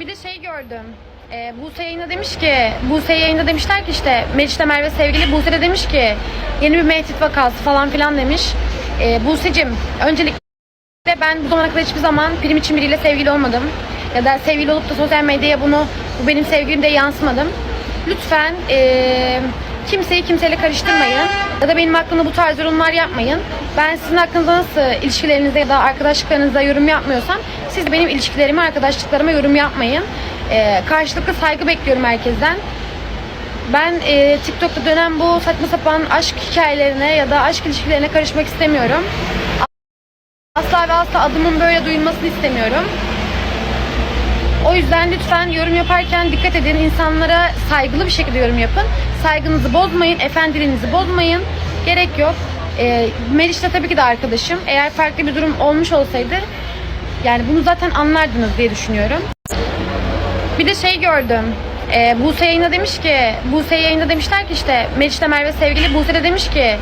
Bir de şey gördüm. Ee, Buse yayında demiş ki, Buse yayında demişler ki işte Meriç'te Merve sevgili Buse de demiş ki yeni bir mehtit vakası falan filan demiş. Ee, Buse'cim öncelikle ben bu zamana kadar hiçbir zaman prim için biriyle sevgili olmadım. Ya da sevgili olup da sosyal medyaya bunu bu benim sevgilim diye yansımadım. Lütfen ee, kimseyi kimseyle karıştırmayın. Ya da benim hakkımda bu tarz yorumlar yapmayın. Ben sizin hakkınızda nasıl ilişkilerinizde ya da arkadaşlıklarınızda yorum yapmıyorsam siz benim ilişkilerime, arkadaşlıklarıma yorum yapmayın. Ee, karşılıklı saygı bekliyorum herkesten. Ben e, TikTok'ta dönen bu saçma sapan aşk hikayelerine ya da aşk ilişkilerine karışmak istemiyorum. Asla ve asla adımın böyle duyulmasını istemiyorum. O yüzden lütfen yorum yaparken dikkat edin. İnsanlara saygılı bir şekilde yorum yapın. Saygınızı bozmayın, efendiliğinizi bozmayın. Gerek yok. E, Meriç de tabii ki de arkadaşım. Eğer farklı bir durum olmuş olsaydı yani bunu zaten anlardınız diye düşünüyorum. Bir de şey gördüm. Ee, Buse yayında demiş ki, Buse yayında demişler ki işte Meriç'te Merve sevgili Buse de demiş ki